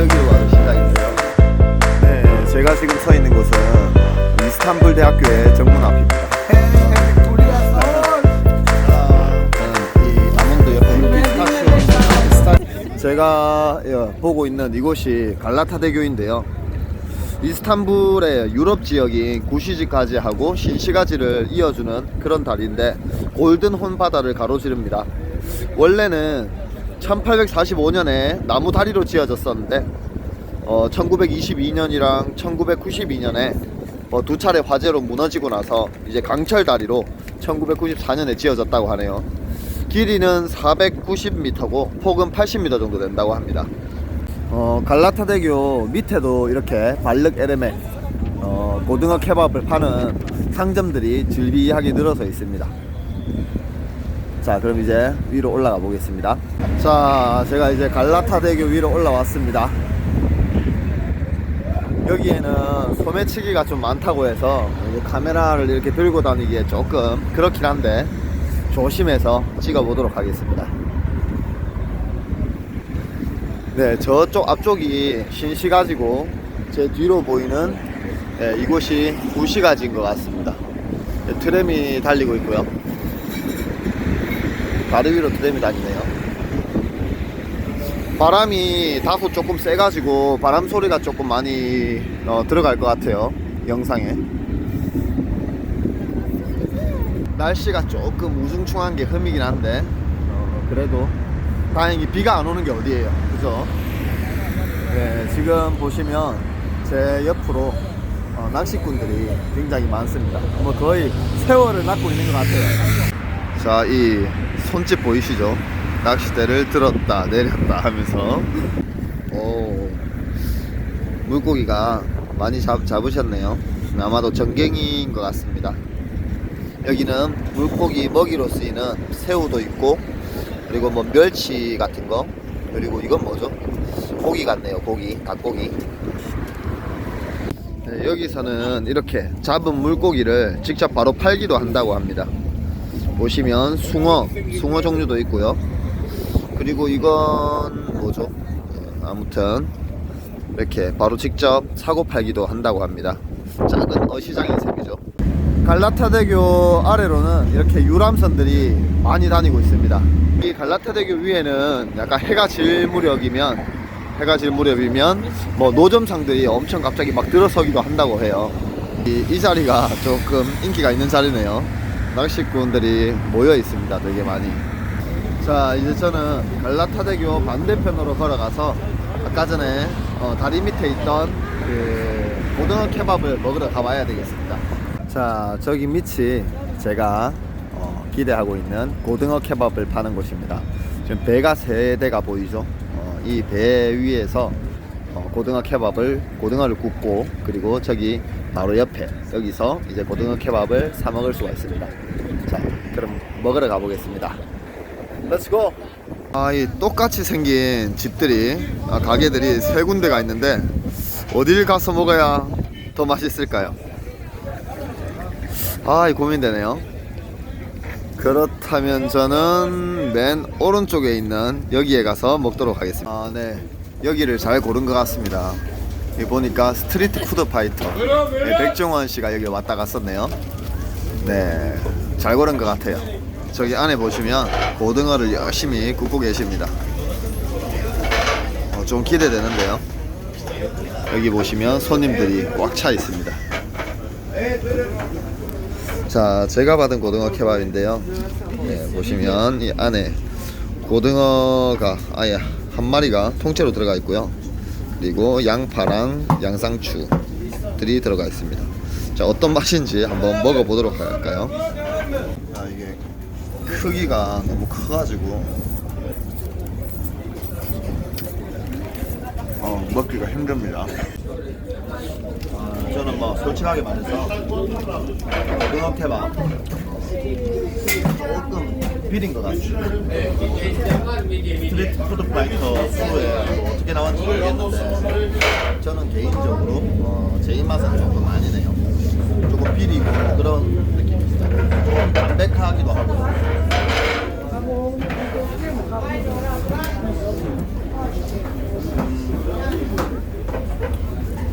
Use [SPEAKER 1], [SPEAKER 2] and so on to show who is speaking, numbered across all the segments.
[SPEAKER 1] 저기로 가는 시작인데요. 네, 제가 지금 서 있는 곳은 이스탄불 대학교의 정문 앞입니다. 제가 예, 보고 있는 이곳이 갈라타대교인데요. 이스탄불의 유럽 지역인 구시지까지 하고 신시가지를 이어주는 그런 다리인데 골든 혼 바다를 가로지릅니다. 원래는 1845년에 나무 다리로 지어졌었는데 어, 1922년이랑 1992년에 어, 두 차례 화재로 무너지고 나서 이제 강철 다리로 1994년에 지어졌다고 하네요. 길이는 490m고 폭은 80m 정도 된다고 합니다. 어, 갈라타대교 밑에도 이렇게 발륵 에르메 어, 고등어 케밥을 파는 상점들이 즐비하게 늘어서 있습니다. 자, 그럼 이제 위로 올라가 보겠습니다. 자, 제가 이제 갈라타대교 위로 올라왔습니다. 여기에는 소매치기가 좀 많다고 해서 카메라를 이렇게 들고 다니기에 조금 그렇긴 한데 조심해서 찍어 보도록 하겠습니다. 네, 저쪽 앞쪽이 신시가지고 제 뒤로 보이는 네, 이곳이 구시가지인 것 같습니다. 네, 트램이 달리고 있고요. 다리 위로 트램이 다니네요. 바람이 다소 조금 세가지고 바람 소리가 조금 많이 어, 들어갈 것 같아요. 영상에. 날씨가 조금 우중충한 게 흠이긴 한데 어, 그래도 다행히 비가 안 오는 게 어디예요 그죠 네, 지금 보시면 제 옆으로 어, 낚시꾼들이 굉장히 많습니다 뭐 거의 세월을 낚고 있는 것 같아요 자 이 손짓 보이시죠 낚싯대를 들었다 내렸다 하면서. 오 물고기가 많이 잡, 잡으셨네요. 아마도 전갱이인 것 같습니다. 여기는 물고기 먹이로 쓰이는 새우도 있고 그리고 뭐 멸치 같은 거 그리고 이건 뭐죠? 고기 같네요 고기 닭고기. 네, 여기서는 이렇게 잡은 물고기를 직접 바로 팔기도 한다고 합니다. 보시면 숭어 숭어 종류도 있고요 그리고 이건 뭐죠? 네, 아무튼 이렇게 바로 직접 사고 팔기도 한다고 합니다 작은 어시장의 셈이죠 갈라타대교 아래로는 이렇게 유람선들이 많이 다니고 있습니다. 이 갈라타대교 위에는 약간 해가 질 무렵이면 해가 질 무렵이면 뭐 노점상들이 엄청 갑자기 막 들어서기도 한다고 해요. 이, 이 자리가 조금 인기가 있는 자리네요. 낚시꾼들이 모여 있습니다. 되게 많이. 자 이제 저는 갈라타대교 반대편으로 걸어가서 아까 전에 어, 다리 밑에 있던 그 고등어 케밥을 먹으러 가봐야 되겠습니다. 자 저기 밑이 제가 어, 기대하고 있는 고등어 케밥을 파는 곳입니다. 지금 배가 세 대가 보이죠? 어, 이배 위에서 어, 고등어 케밥을 고등어를 굽고 그리고 저기 바로 옆에 여기서 이제 고등어 케밥을 사 먹을 수가 있습니다. 자 그럼 먹으러 가보겠습니다 렛츠고 아이 똑같이 생긴 집들이 아, 가게들이 세 군데가 있는데 어딜 가서 먹어야 더 맛있을까요? 아, 이 고민되네요. 그렇다면 저는 맨 오른쪽에 있는 여기에 가서 먹도록 하겠습니다. 아, 네. 여기를 잘 고른 것 같습니다. 여기 보니까 스트리트 푸드 파이터 네, 백종원 씨가 여기 왔다 갔었네요. 네, 잘 고른 것 같아요. 저기 안에 보시면 고등어를 열심히 굽고 계십니다. 어, 좀 기대되는데요. 여기 보시면 손님들이 꽉 차 있습니다. 자, 제가 받은 고등어 케밥인데요. 네, 보시면 이 안에 고등어가 아예 한 마리가 통째로 들어가 있고요. 그리고 양파랑 양상추들이 들어가 있습니다. 자, 어떤 맛인지 한번 먹어보도록 할까요? 크기가 너무 커가지고 어, 먹기가 힘듭니다. 아, 저는 뭐 솔직하게 말해서 고등어 케밥 조금 비린 것 같습니다. 스트리트 푸드 파이터 수에 뭐 어떻게 나왔는지 모르겠는데 저는 개인적으로 어, 제 입맛은 조금 아니네요. 조금 비리고 그런 느낌이 있어요. 조금 담백하기도 하고.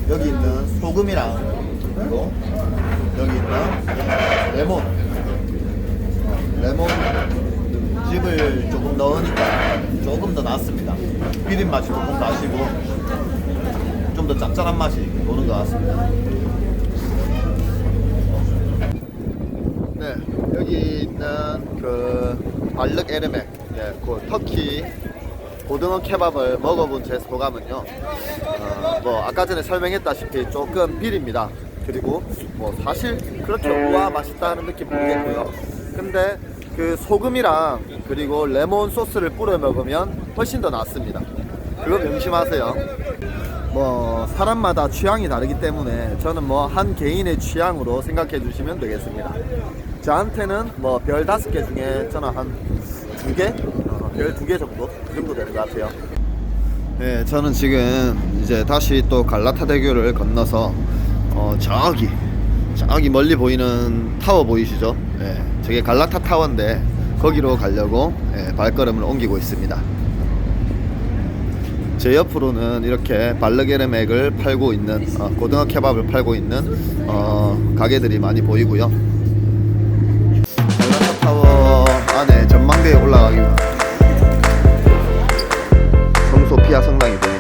[SPEAKER 1] 음, 소금이랑 그리고 여기 있는 레몬. 어, 레몬 즙을 조금 넣으니까 조금 더 낫습니다. 비린 맛이 조금 나시고 좀 더 짭짤한 맛이 도는 것 같습니다. 네 여기 있는 그 발륵 에르맥 예, 그 터키 고등어 케밥을 먹어본 제 소감은요. 어, 뭐 아까 전에 설명했다시피 조금 비립니다. 그리고 뭐 사실 그렇게 우와 맛있다는 느낌 모르겠고요. 근데 그 소금이랑 그리고 레몬 소스를 뿌려 먹으면 훨씬 더 낫습니다. 그거 명심하세요. 뭐 사람마다 취향이 다르기 때문에 저는 뭐 한 개인의 취향으로 생각해 주시면 되겠습니다. 저한테는 뭐 별 다섯 개 중에 저는 한 두 개, 어, 별두개 정도 그 정도 되는 것 같아요. 네, 저는 지금 이제 다시 또 갈라타 대교를 건너서 어, 저기 저기 멀리 보이는 타워 보이시죠? 네, 저게 갈라타 타워인데 거기로 가려고 예, 발걸음을 옮기고 있습니다. 제 옆으로는 이렇게 발르게르맥을 팔고 있는 어, 고등어 케밥을 팔고 있는 어, 가게들이 많이 보이고요. 갈라타 타워 안에 전망대에 올라가기 보입니다.